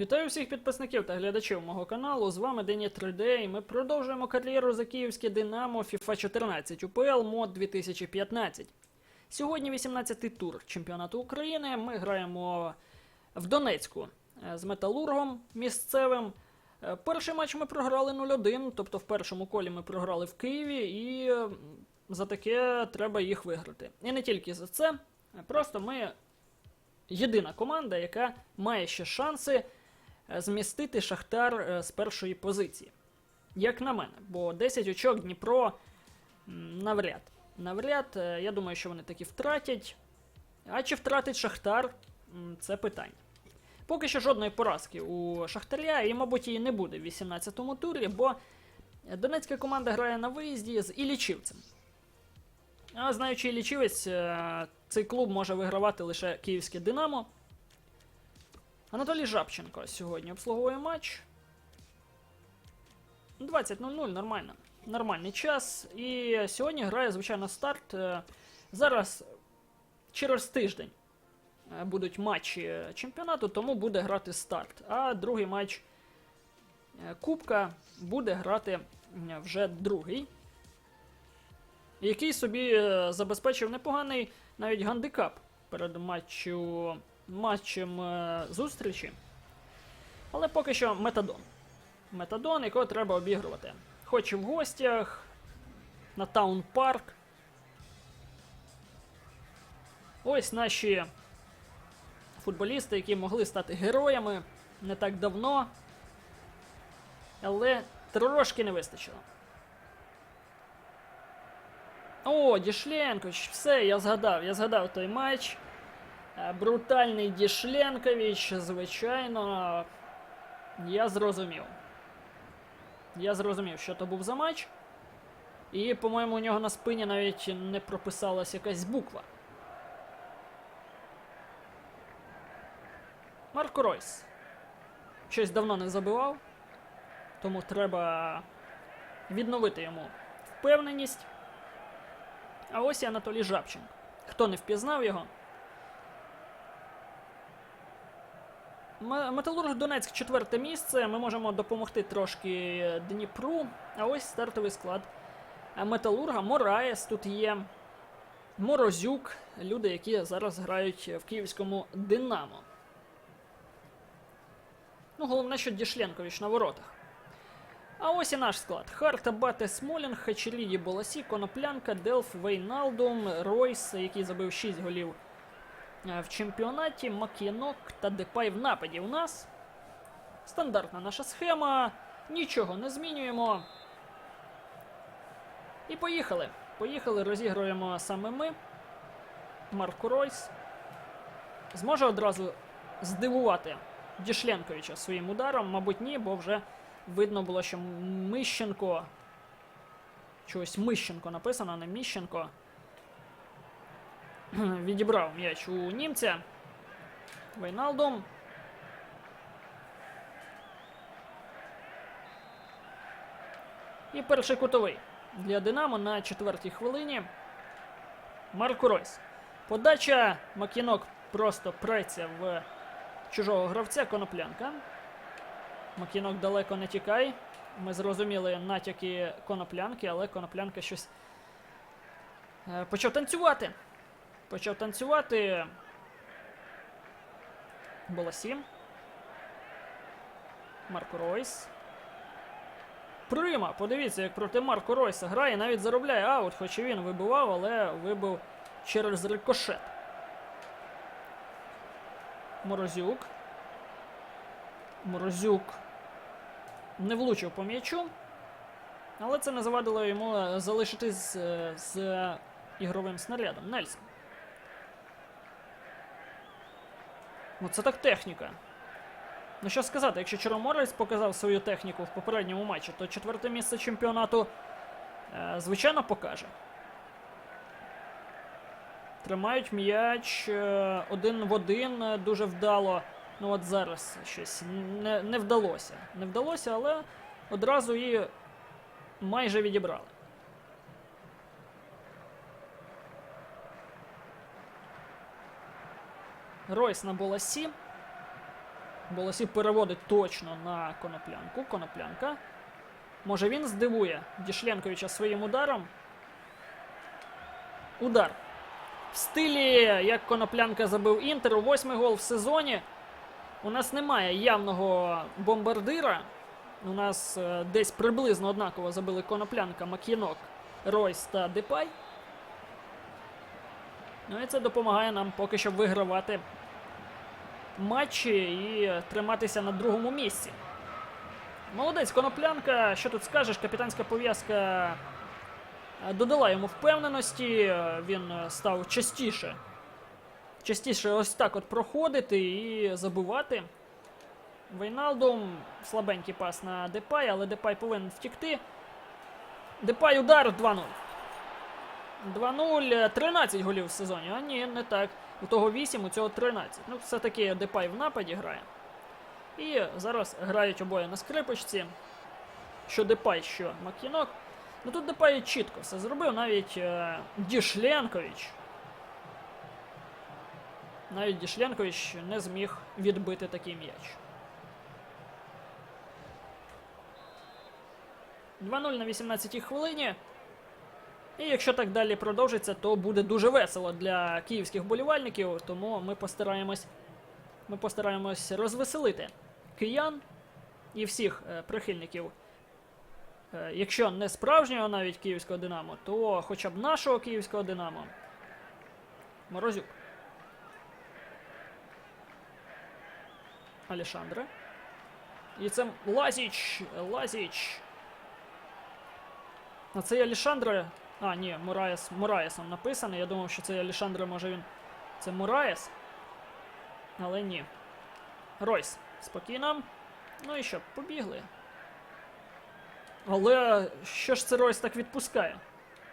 Вітаю всіх підписників та глядачів мого каналу. З вами Дені 3D і ми продовжуємо кар'єру за київське Динамо FIFA 14 УПЛ мод 2015. Сьогодні 18-й тур чемпіонату України. Ми граємо в Донецьку е, з металургом місцевим. Е, Перший матч ми програли 0-1, тобто в першому колі ми програли в Києві, і за таке треба їх виграти. І не тільки за це, просто ми єдина команда, яка має ще шанси змістити Шахтар е, з першої позиції. Як на мене, бо 10 очок Дніпро навряд. Навряд, е, я думаю, що вони таки втратять. А чи втратить Шахтар? Це питання. Поки що жодної поразки у Шахтаря, і, мабуть, її не буде в 18-му турі, бо донецька команда грає на виїзді з Ілічівцем. А знаючи Ілічівець, е, цей клуб може вигравати лише київське Динамо. Анатолій Жабченко сьогодні обслуговує матч. 20.00, нормально. Нормальний час. І сьогодні грає, звичайно, старт. Е, Зараз через тиждень е, будуть матчі чемпіонату, тому буде грати старт. А другий матч е, Кубка буде грати вже другий. Який собі е, забезпечив непоганий навіть гандикап перед матчу, матчем е, зустрічі. Але поки що метадон. Метадон, якого треба обігрувати. Хоч в гостях, на Таун Парк. Ось наші футболісти, які могли стати героями не так давно. Але трошки не вистачило. О, Дішленкович, все, я згадав, я згадав той матч. Е, Брутальний Дішленкович, звичайно. Я зрозумів. Я зрозумів, що то був за матч. І, по-моєму, у нього на спині навіть не прописалась якась буква. Марко Ройс. Щось давно не забивав. Тому треба відновити йому впевненість. А ось і Анатолій Жабченко. Хто не впізнав його? Металург Донецьк четверте місце. Ми можемо допомогти трошки Дніпру. А ось стартовий склад Металурга. Мораєс тут є. Морозюк. Люди, які зараз грають в київському Динамо. Ну, головне, що Дішленкович на воротах. А ось і наш склад. Харта, Бате, Смолінг, Хачеріді, Боласі, Коноплянка, Делф, Вейналдум, Ройс, який забив 6 голів в чемпіонаті, Мак'янок та Депай в нападі у нас. Стандартна наша схема. Нічого не змінюємо. І поїхали. Поїхали, розігруємо саме ми. Марко Ройс. Зможе одразу здивувати Дішленковича своїм ударом, мабуть, ні, бо вже видно було, що Мищенко. Чогось Мищенко написано, не Міщенко. Відібрав м'яч у німця. Вейналдом. І перший кутовий для Динамо на четвертій хвилині. Марко Ройс. Подача Макінок просто преться в чужого гравця Коноплянка. Макінок далеко не тікай. Ми зрозуміли натяки коноплянки, але коноплянка щось е, почав танцювати. Почав танцювати. Боласім. Марко Ройс. Прима, подивіться, як проти Марко Ройса грає, навіть заробляє аут, хоч і він вибивав, але вибив через рикошет. Морозюк. Морозюк не влучив по м'ячу, але це не завадило йому е, залишитись з, з ігровим снарядом. Нельсон. Ну це так техніка. Ну що сказати, якщо Чорноморець показав свою техніку в попередньому матчі, то четверте місце чемпіонату е, звичайно покаже. Тримають м'яч е, один в один е, дуже вдало. Ну от зараз щось не, не вдалося. Не вдалося, але одразу її майже відібрали. Ройс на Боласі. Болосів переводить точно на коноплянку. Коноплянка. Може він здивує Дішленковича своїм ударом. Удар. В стилі, як коноплянка забив Інтер, восьмий гол в сезоні. У нас немає явного бомбардира. У нас е, десь приблизно однаково забили коноплянка, Мак'єнок, Ройс та Депай. Ну і це допомагає нам поки що вигравати матчі і триматися на другому місці. Молодець, коноплянка, що тут скажеш, капітанська пов'язка е, додала йому впевненості, е, він е, став частіше. Частіше ось так от проходити і забивати. Вейналдум слабенький пас на Депай, але Депай повинен втікти. Депай удар 2-0. 2-0, 13 голів в сезоні. А ні, не так. У того 8, у цього 13. Ну, все-таки Депай в нападі грає. І зараз грають обоє на скрипочці. Що Депай, що Макінок. Ну тут Депай чітко все зробив, навіть е, Дішленкович. Навіть Дішленкович не зміг відбити такий м'яч. 2-0 на 18-й хвилині. І якщо так далі продовжиться, то буде дуже весело для київських болівальників, тому ми постараємось, ми постараємось розвеселити киян і всіх е, прихильників. Е, якщо не справжнього навіть київського Динамо, то хоча б нашого київського Динамо. Морозюк. Алішандре. І це Лазіч. Лазіч. А це Алішандре. А, ні, Мураєс Мураєсом написано. Я думав, що це Алішандре, може він. Це Мураєс. Але ні. Ройс. Спокійно. Ну і що, побігли. Але що ж це Ройс так відпускає?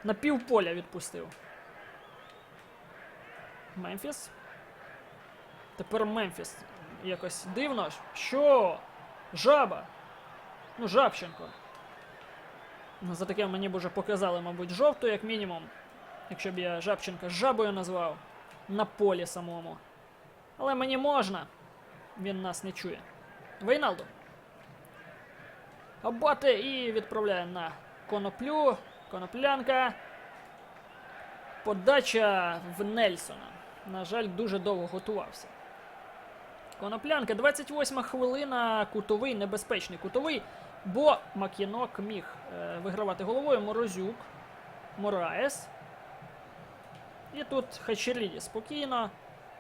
На півполя відпустив. Мемфіс. Тепер Мемфіс. Якось дивно. Що? Жаба. Ну, Жабченко. Ну, За таке мені б уже показали, мабуть, жовту, як мінімум. Якщо б я Жабченка жабою назвав на полі самому. Але мені можна. Він нас не чує. Вейналдо. Абате і відправляє на коноплю. Коноплянка. Подача в Нельсона. На жаль, дуже довго готувався. Коноплянка, 28 хвилина, кутовий, небезпечний кутовий, бо Мак'єнок міг е, вигравати головою Морозюк, Мораес. І тут Хачерліді спокійно.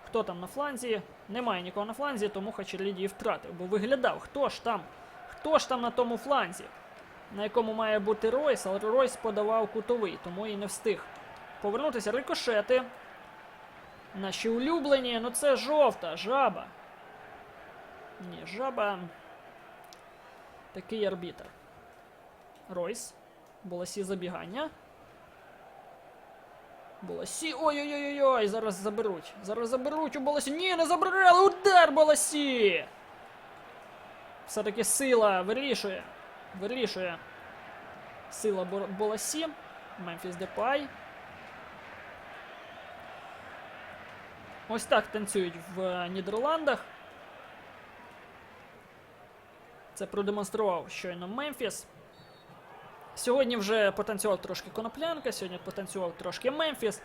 Хто там на фланзі? Немає нікого на фланзі, тому Хачерліді і втратив, бо виглядав, хто ж там? Хто ж там на тому фланзі? На якому має бути Ройс, але Ройс подавав кутовий, тому і не встиг повернутися. Рикошети. Наші улюблені, ну це жовта, жаба. Ні, жаба. Такий арбітр. Ройс. Болосі забігання. Болосі. Ой-ой-ой-ой! Зараз заберуть. Зараз заберуть у Болосі. Ні, не забрали! Удар Болосі! Все-таки сила вирішує. Вирішує. Сила Болосі. Мемфіс Депай. Ось так танцюють в е, Нідерландах. Це продемонстрував щойно Мемфіс. Сьогодні вже потанцював трошки коноплянка, сьогодні потанцював трошки Мемфіс.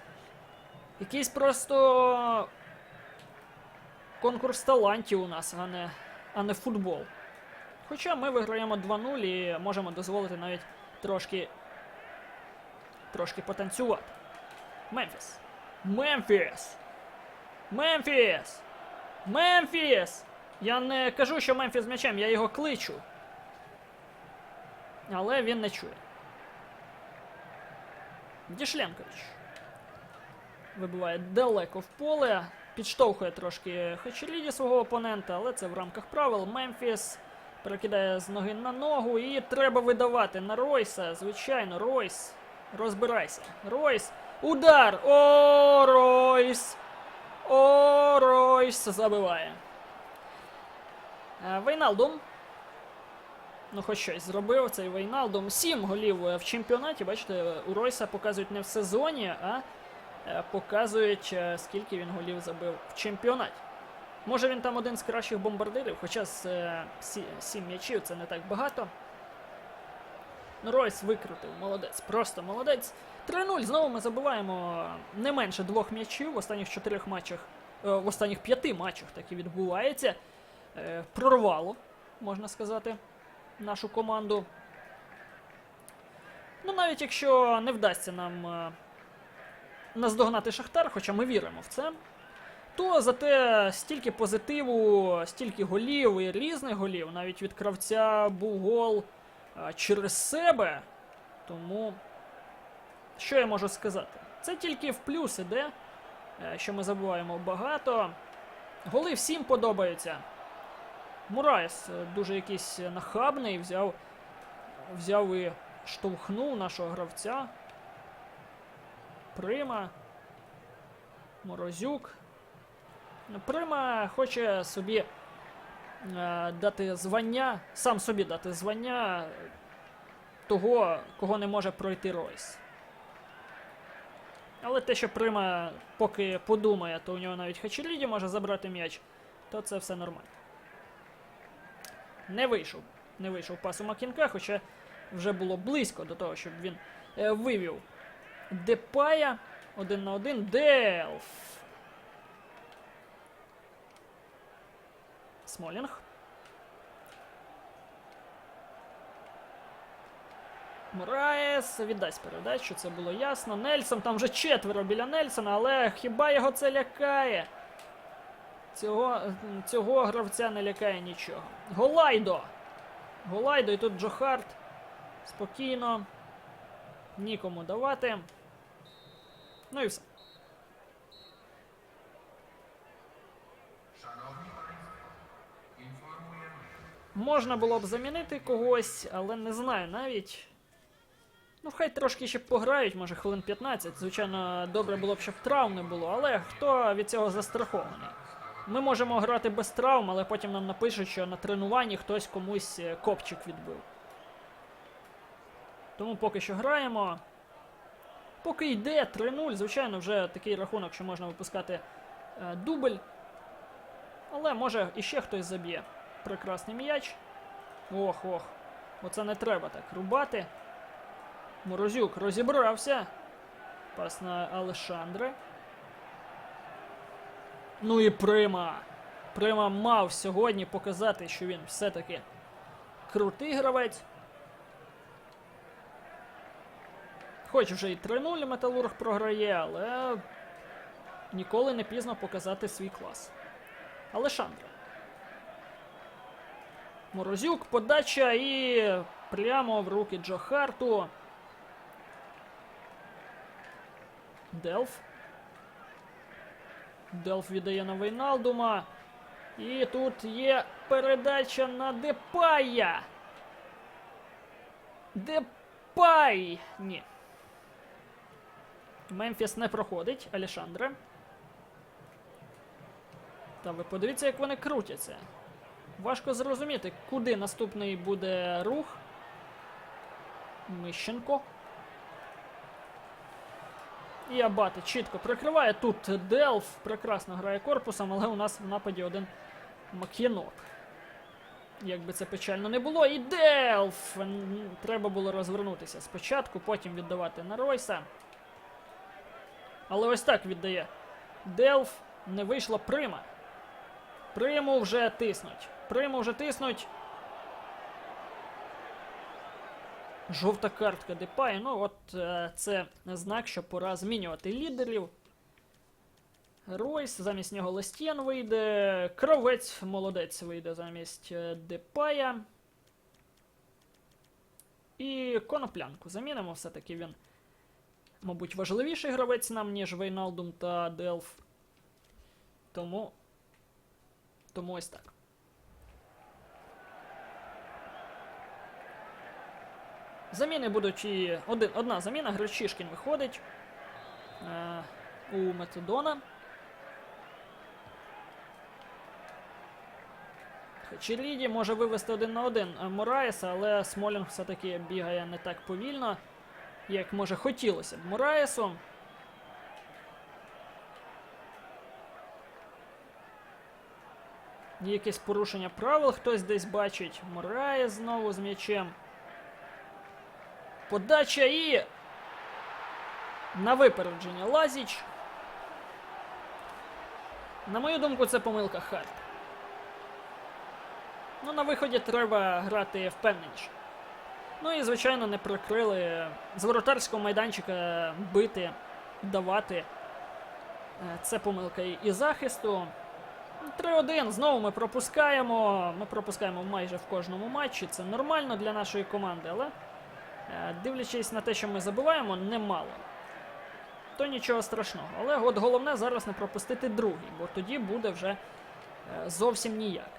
Якийсь просто конкурс талантів у нас, а не, а не футбол. Хоча ми виграємо 2-0 і можемо дозволити навіть трошки, трошки потанцювати. Мемфіс. Мемфіс! Мемфіс! Мемфіс! Я не кажу, що Мемфіс м'ячем, я його кличу. Але він не чує. Дішленкович. Вибиває далеко в поле. Підштовхує трошки Хачеліді свого опонента, але це в рамках правил. Мемфіс перекидає з ноги на ногу і треба видавати на Ройса. Звичайно, Ройс. Розбирайся. Ройс. Удар! О, Ройс! О, Ройс забиває. Е, Вейналдум. Ну, хоч щось зробив цей Вейналдум. Сім голів е, в чемпіонаті. Бачите, у Ройса показують не в сезоні, а е, показують, скільки він голів забив в чемпіонаті. Може він там один з кращих бомбардирів, хоча з сім м'ячів це не так багато. Ну, Ройс викрутив, молодець, просто молодець. 3-0. Знову ми забуваємо не менше двох м'ячів в останніх чотирьох матчах, в останніх п'яти матчах так і відбувається. Е, прорвало, можна сказати, нашу команду. Ну, навіть якщо не вдасться нам е, наздогнати Шахтар, хоча ми віримо в це, то зате стільки позитиву, стільки голів і різних голів, навіть від кравця був гол а, через себе. Тому, що я можу сказати? Це тільки в плюс іде, е, що ми забуваємо багато. Голи всім подобаються. Мураєс е, дуже якийсь нахабний, взяв, взяв і штовхнув нашого гравця. Прима. Морозюк. Ну, Прима хоче собі е, дати звання, сам собі дати звання того, кого не може пройти Ройс. Але те, що Прима поки подумає, то у нього навіть Хачеліді може забрати м'яч, то це все нормально. Не вийшов. Не вийшов пас у Макінка, хоча вже було близько до того, щоб він е, вивів Депая. Один на один. Делф. Смолінг. Мураєс віддасть передачу, це було ясно. Нельсон там вже четверо біля Нельсона, але хіба його це лякає? Цього, цього гравця не лякає нічого. Голайдо! Голайдо і тут Джо Харт. Спокійно. Нікому давати. Ну і все. Можна було б замінити когось, але не знаю навіть. Ну, хай трошки ще пограють, може хвилин 15. Звичайно, добре було б, щоб травм не було, але хто від цього застрахований? Ми можемо грати без травм, але потім нам напишуть, що на тренуванні хтось комусь е, копчик відбив. Тому поки що граємо. Поки йде 3-0, звичайно, вже такий рахунок, що можна випускати е, дубль. Але може іще хтось заб'є. Прекрасний м'яч. Ох, ох. Оце не треба так рубати. Морозюк розібрався. Пас на Алешандре. Ну і Прима. Прима мав сьогодні показати, що він все-таки крутий гравець. Хоч вже і 3-0 Металург програє, але ніколи не пізно показати свій клас. Алешандре. Морозюк, подача і прямо в руки Джо Харту. Делф. Делф віддає на Вейналдума. І тут є передача на Депая. Депай! Ні. Мемфіс не проходить. Алішандре. Та ви подивіться, як вони крутяться. Важко зрозуміти, куди наступний буде рух. Мищенко. І Абати чітко прикриває. Тут Делф прекрасно грає корпусом, але у нас в нападі один Мак'єнок. Як би це печально не було. І Делф! Треба було розвернутися спочатку, потім віддавати на Ройса. Але ось так віддає. Делф не вийшла прима. Приму вже тиснуть. Приму вже тиснуть. Жовта картка Депай. Ну, от е, це знак, що пора змінювати лідерів. Ройс, замість нього Лестєн вийде. Кровець молодець вийде замість е, Депая. І коноплянку замінимо. Все-таки він, мабуть, важливіший гравець нам, ніж Вейналдум та Делф. Тому. Тому ось так. Заміни будуть і один, одна заміна. Гречишкін виходить е, у Метедона. Хачеліді може вивести один на один Мураєса, але Смолінг все-таки бігає не так повільно, як може хотілося б Мураєсу. Якесь порушення правил, хтось десь бачить. Морає знову з м'ячем. Подача і. На випередження Лазіч. На мою думку, це помилка Харт. Ну, на виході треба грати впевненіше. Ну і, звичайно, не прикрили з воротарського майданчика бити, давати. Е, Це помилка і захисту. 3-1. Знову ми пропускаємо. Ми пропускаємо майже в кожному матчі. Це нормально для нашої команди, але дивлячись на те, що ми забуваємо, немало. То нічого страшного. Але от головне зараз не пропустити другий, бо тоді буде вже е, зовсім ніяк.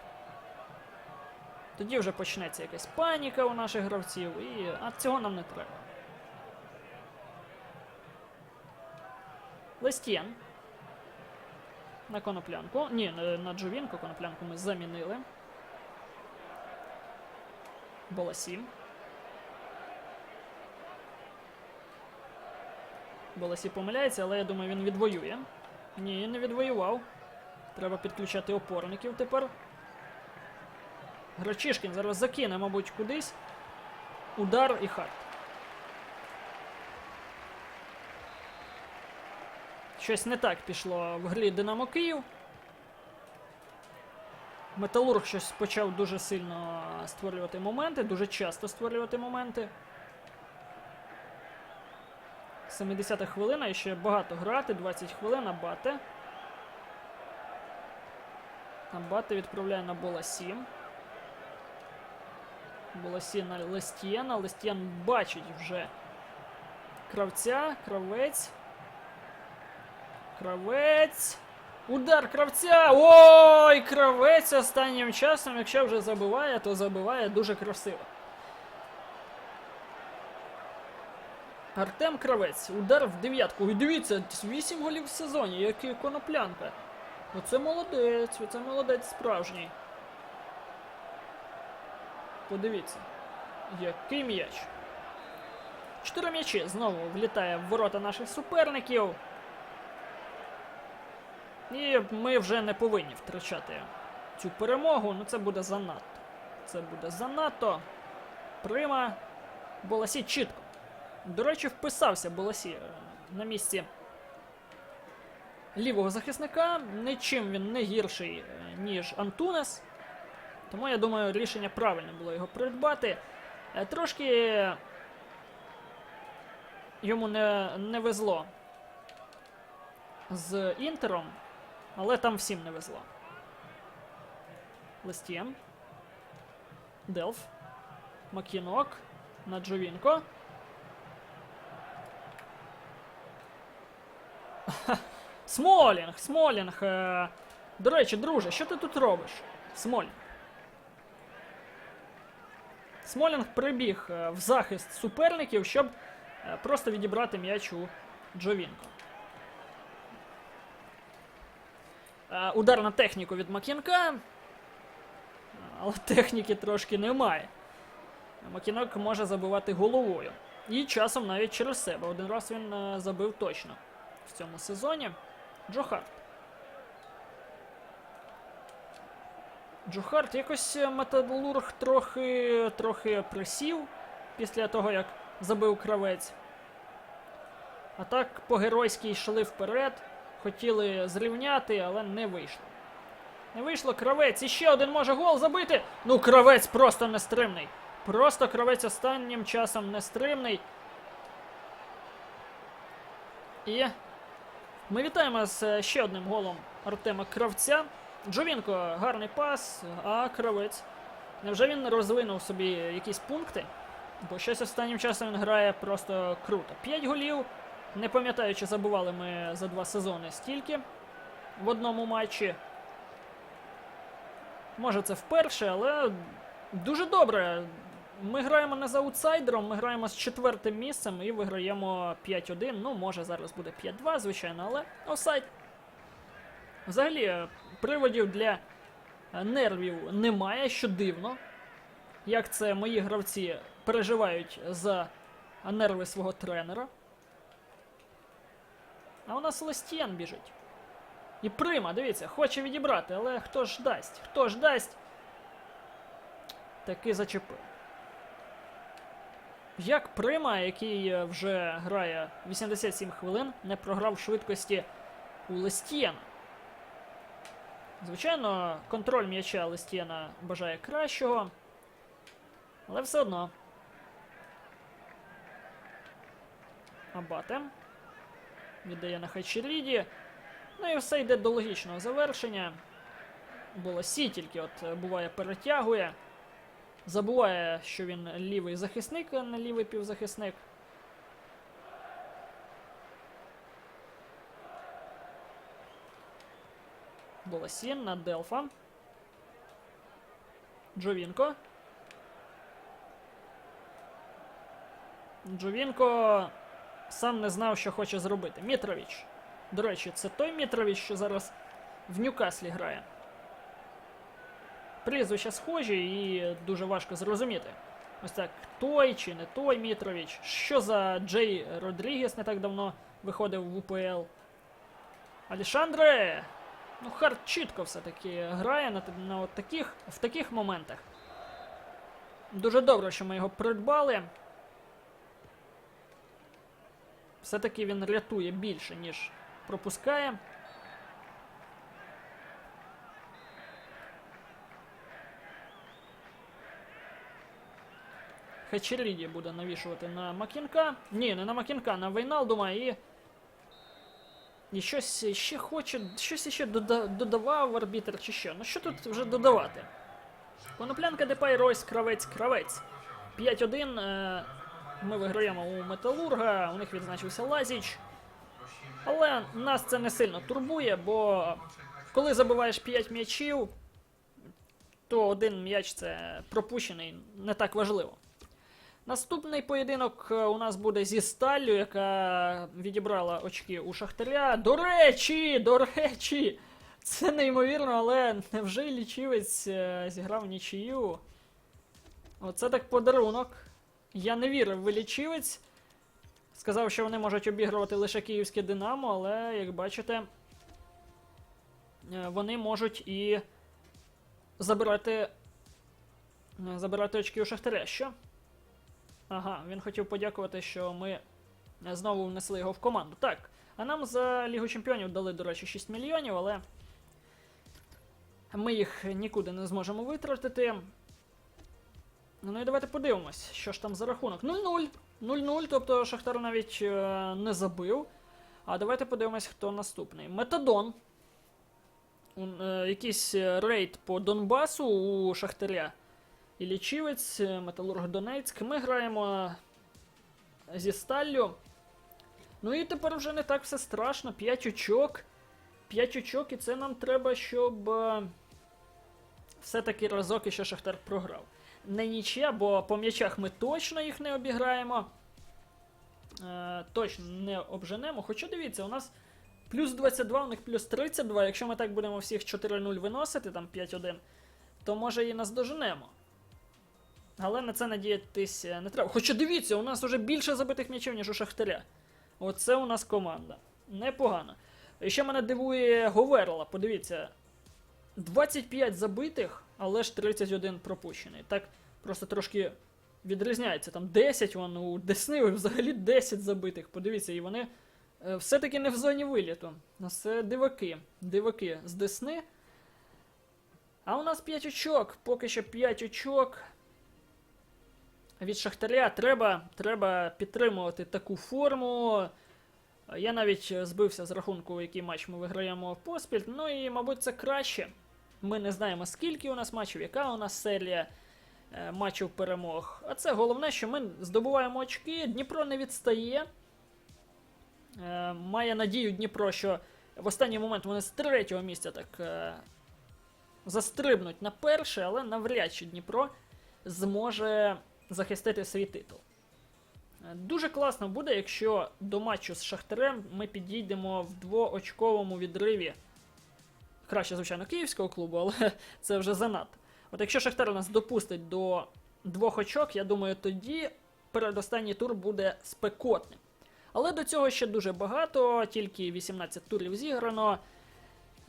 Тоді вже почнеться якась паніка у наших гравців, і... а цього нам не треба. Лестєн. На коноплянку. Ні, на- Джовінку коноплянку ми замінили. Боласі. Боласі помиляється, але я думаю, він відвоює. Ні, не відвоював. Треба підключати опорників тепер. Грачишкін зараз закине, мабуть, кудись. Удар і хард. Щось не так пішло в грі Динамо Київ. Металург щось почав дуже сильно створювати моменти, дуже часто створювати моменти. 70 хвилина, і ще багато грати, 20 хвилин, Абате. Абате відправляє на Бола 7. Боласі на Лестієна. Лестієн бачить вже кравця, кравець. Кравець. Удар кравця! Ой, кравець останнім часом, якщо вже забиває, то забиває дуже красиво. Артем Кравець. Удар в дев'ятку. І дивіться, 8 голів в сезоні, який коноплянка. Оце молодець, оце молодець справжній. Подивіться. Який м'яч. Чотири м'ячі знову влітає в ворота наших суперників. І ми вже не повинні втрачати цю перемогу. Ну це буде занадто. Це буде занадто. Прима. Боласі чітко. До речі, вписався Боласі е, на місці лівого захисника. Нічим він не гірший, е, ніж Антунес. Тому я думаю, рішення правильне було його придбати. Е, Трошки йому не, не везло з Інтером, але там всім не везло. Листєн. Делф. Макінок. На Смолінг! Смолінг! е, До речі, друже, що ти тут робиш? Смолінг. Смолінг прибіг е, в захист суперників, щоб е, просто відібрати м'яч у Джовінко. Удар на техніку від Макінка. Але техніки трошки немає. Макінок може забивати головою. І часом навіть через себе. Один раз він забив точно в цьому сезоні. Джо Харт. Джо Харт якось е, Металург трохи, трохи присів після того, як забив кравець. А так по-геройськи йшли вперед, хотіли зрівняти, але не вийшло. Не вийшло кравець. І ще один може гол забити. Ну, кравець просто нестримний. Просто кравець останнім часом нестримний. І ми вітаємо з е, ще одним голом Артема Кравця. Джовінко гарний пас, а кравець. Невже він розвинув собі якісь пункти? Бо щось останнім часом він грає просто круто. П'ять голів. Не пам'ятаю, чи забували ми за два сезони стільки в одному матчі. Може, це вперше, але дуже добре. Ми граємо не з аутсайдером, ми граємо з четвертим місцем і виграємо 5-1. Ну, може, зараз буде 5-2, звичайно, але офсайд. Взагалі, е, приводів для е, нервів немає, що дивно. Як це мої гравці переживають за нерви свого тренера. А у нас Лестєн біжить. І прима, дивіться, хоче відібрати, але хто ж дасть? Хто ж дасть? Таки зачепив. Як Прима, який е, вже грає 87 хвилин, не програв швидкості у Лестієна. Звичайно, контроль м'яча Лестієна бажає кращого. Але все одно. Абате. Віддає на Хачеріді. Ну і все йде до логічного завершення. Болосі тільки от е, буває перетягує. Забуває, що він лівий захисник, а не лівий півзахисник. Болосін на Делфа. Джовінко. Джовінко сам не знав, що хоче зробити. Мітрович. До речі, це той Мітрович, що зараз в Ньюкаслі грає. Прізвища схожі і дуже важко зрозуміти. Ось так, той чи не той Мітрович. Що за Джей Родрігес не так давно виходив в УПЛ. Алішандре! Ну, Харт чітко все-таки грає на, на от таких, в таких моментах. Дуже добре, що ми його придбали. Все-таки він рятує більше, ніж пропускає. Хачеріді буде навішувати на Макінка. Ні, не на Макінка, на Вейналдума і. І щось ще хоче, щось ще дода- додавав арбітр чи що. Ну що тут вже додавати? Коноплянка Депай, Ройс, Кравець, Кравець. 5-1. Е, ми виграємо у Металурга, у них відзначився Лазіч. Але нас це не сильно турбує, бо коли забиваєш 5 м'ячів, то один м'яч це пропущений, не так важливо. Наступний поєдинок е, у нас буде зі Сталлю, яка відібрала очки у Шахтаря. До речі, до речі, це неймовірно, але невже лічівець е, зіграв нічию? Оце так подарунок. Я не вірив в лічівець. Сказав, що вони можуть обігрувати лише київське Динамо, але як бачите, е, вони можуть і забирати, забирати очки у Шахтаря. Що? Ага, він хотів подякувати, що ми знову внесли його в команду. Так, а нам за Лігу Чемпіонів дали, до речі, 6 мільйонів, але ми їх нікуди не зможемо витратити. Ну і давайте подивимось, що ж там за рахунок. 0-0. 0-0, тобто Шахтар навіть е, не забив. А давайте подивимось, хто наступний. Метадон. Е, якийсь рейд по Донбасу у Шахтаря. І Лічівець, е, Металург Донецьк. Ми граємо зі Сталлю. Ну і тепер вже не так все страшно. 5 очок. 5 очок, і це нам треба, щоб е, все-таки разок іще Шахтар програв. Не нічия, бо по м'ячах ми точно їх не обіграємо. Е, точно не обженемо. Хоча дивіться, у нас плюс 22, у них плюс 32. Якщо ми так будемо всіх 4-0 виносити, там 5-1, то може і нас доженемо. Але на це надіятись е, не треба. Хоча дивіться, у нас вже більше забитих м'ячів, ніж у Шахтаря. Оце у нас команда. Непогано. І ще мене дивує Говерла. Подивіться, 25 забитих, але ж 31 пропущений. Так просто трошки відрізняється. Там 10 вон у Десни, взагалі 10 забитих. Подивіться, і вони е, все-таки не в зоні виліту. Це диваки. Диваки з Десни. А у нас 5 очок. Поки що 5 очок. Від Шахтаря треба, треба підтримувати таку форму. Я навіть збився з рахунку, який матч ми виграємо поспіль. Ну і, мабуть, це краще. Ми не знаємо, скільки у нас матчів, яка у нас серія е, матчів перемог. А це головне, що ми здобуваємо очки. Дніпро не відстає. Е, має надію Дніпро, що в останній момент вони з третього місця так е, застрибнуть на перше, але навряд чи Дніпро зможе захистити свій титул. Е, Дуже класно буде, якщо до матчу з Шахтарем ми підійдемо в двоочковому відриві. Краще, звичайно, київського клубу, але це вже занадто. От якщо Шахтар нас допустить до двох очок, я думаю, тоді передостанній тур буде спекотним. Але до цього ще дуже багато, тільки 18 турів зіграно.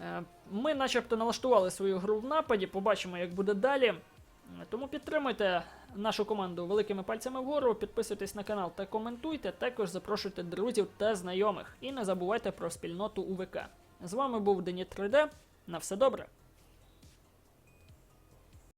Е, Ми начебто налаштували свою гру в нападі, побачимо, як буде далі. Тому підтримуйте нашу команду великими пальцями вгору, підписуйтесь на канал та коментуйте. Також запрошуйте друзів та знайомих. І не забувайте про спільноту УВК. З вами був Деніт 3D. На все добре.